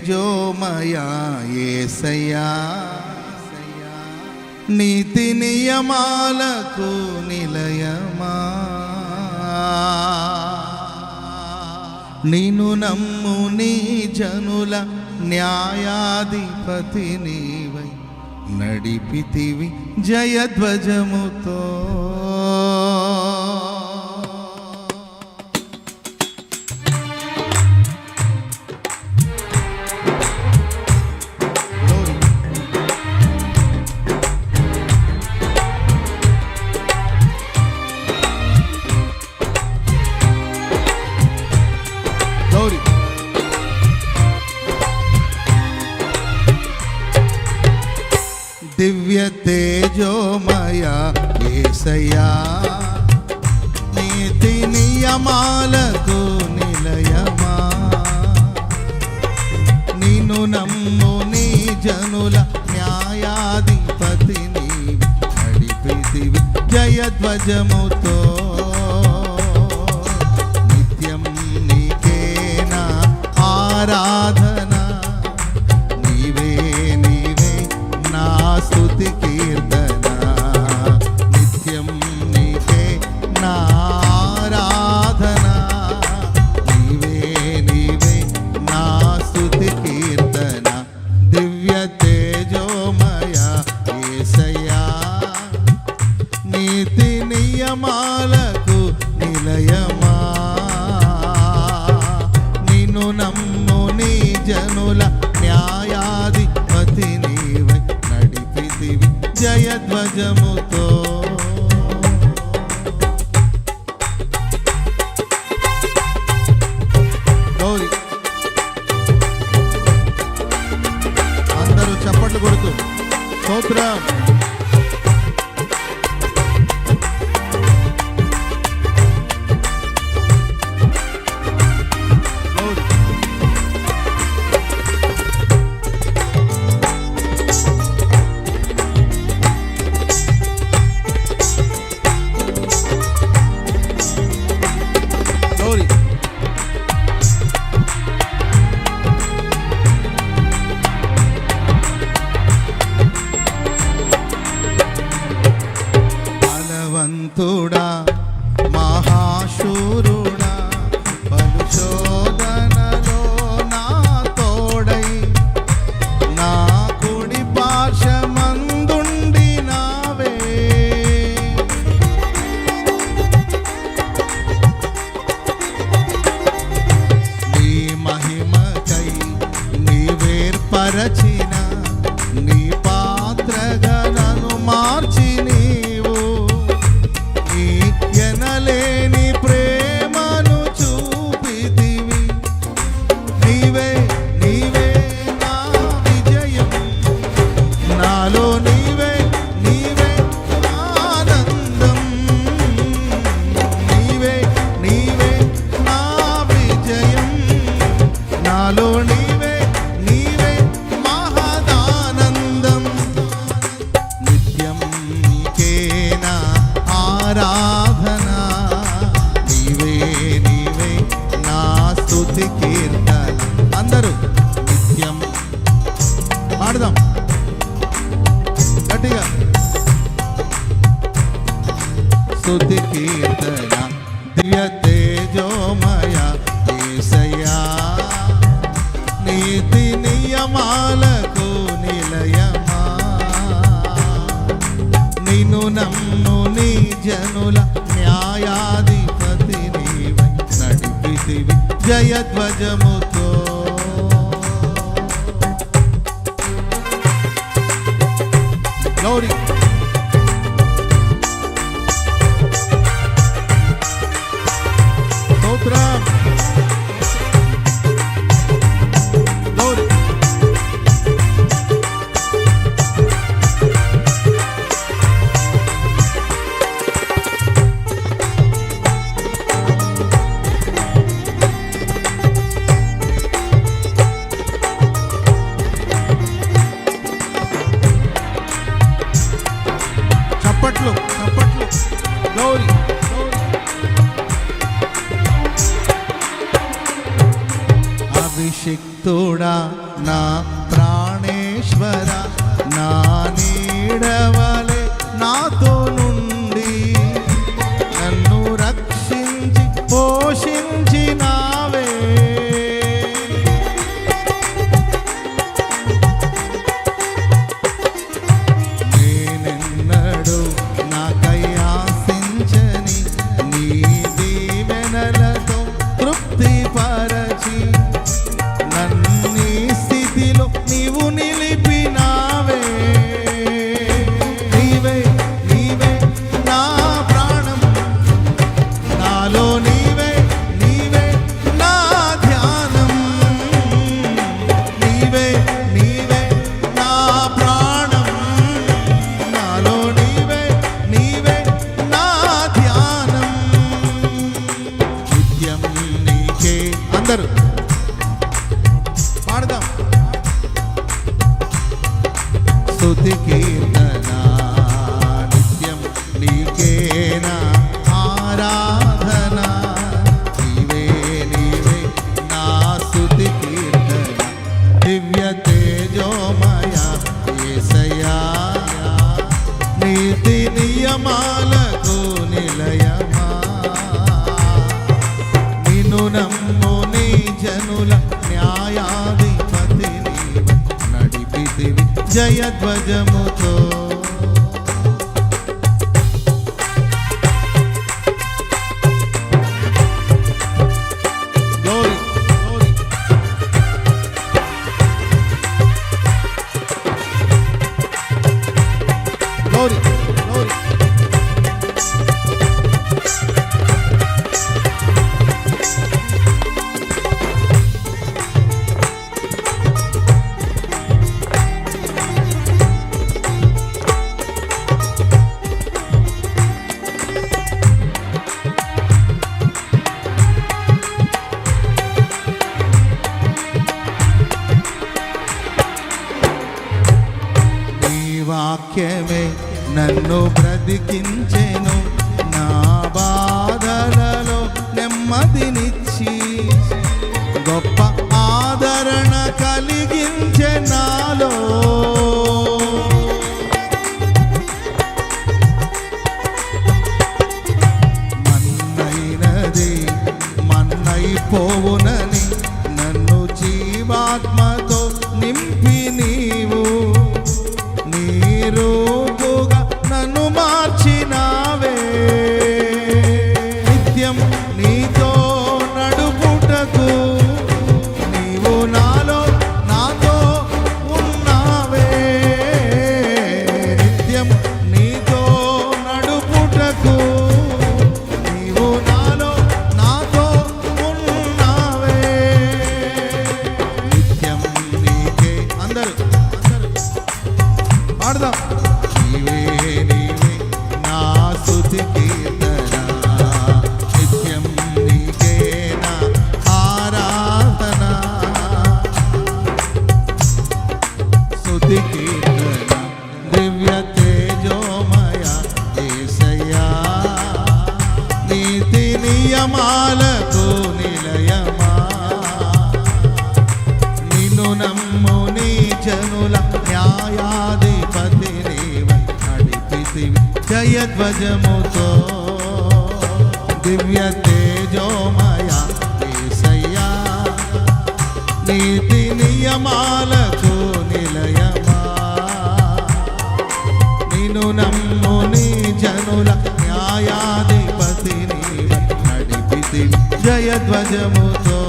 తేజోమయా ఏసయ్యా నీతి నియమాలకు నిలయమా. నిను నమ్ము నీ జనుల న్యాయాధిపతి నీవై నడిపితివి జయధ్వజముతో. ఏసయ్యా నీతి నియమాలకు నిలయమా? నిన్ను నమ్ము నీ జనుల న్యాయాధిపతిని నడిపితివి జయధ్వజముతో. నిత్యం నీకేనా ఆరాధన? నీవే నీవే నా స్థుతికి జయధ్వజముతో గౌరీ బలవంతుడా మహాశూరుడా బలుశోధనలో నా తోడై నా కుడి పార్శ్వమందుండి నావే. నీ మహిమకై నీవేర్పరచిన స్తుతి కీర్తన దివ్య తేజోమయ యేసయ్యా నీతి నియమాలకు నిలయమా. నిన్ను నమ్ము నీ జనుల న్యాయాధిపతి నీవై నడిపితివి జయధ్వజముతో. Glory. తోడా నా ప్రాణేశ్వర నా నీడవలే నాతో నుండి నన్ను రక్షించి పోషించి స్తుతి కీర్తన నిత్యం నీకేనా ఆరాధన నీవే నీవే నా స్తుతి కీర్తన దివ్య తేజోమయ ఏసయా నీతి నియమాలకు నిలయమా నిన్ను నమ్ము నీ జనుల జయధ్వజముతో. నన్ను బ్రతికించేను. తేజముతో దివ్య తేజోమయ ఏసయ్యా నీతి నియమాలకు నిలయమా? నిను నమ్ము నీ జనుల న్యాయాధిపతిని నడిపి జయధ్వజముతో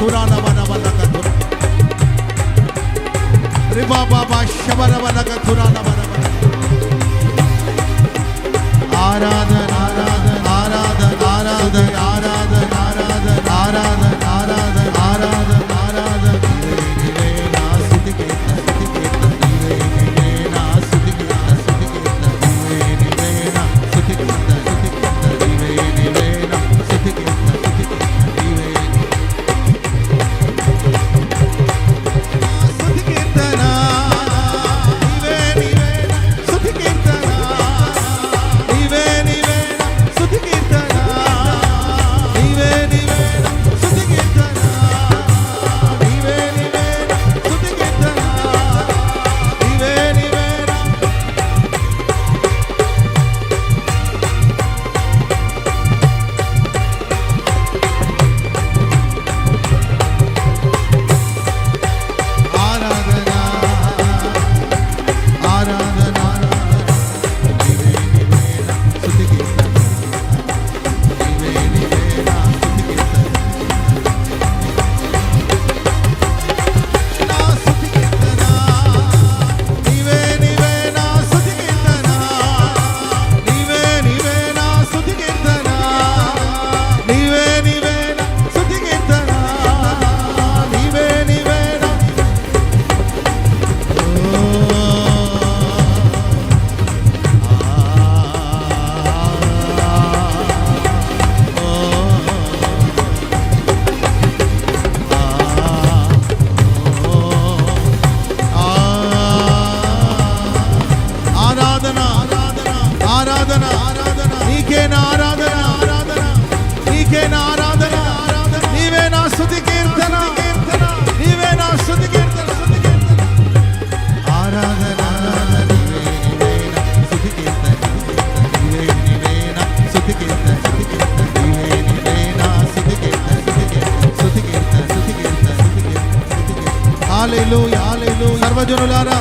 కురాలవనవనక రిబాబాబా శబరవనక కురాలవనవ ఆరాధన సర్వజనులారా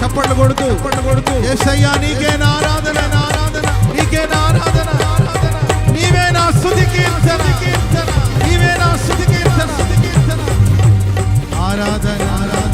చప్పట్లు కొడుతూ కొడుతూ. ఏసయ్యా నీకే నా ఆరాధన? నా ఆరాధన? నీకే నా ఆరాధన? నీవే నా స్థుతి కీర్తన. నీవే నా స్థుతి కీర్తన. ఆరాధన ఆరాధన.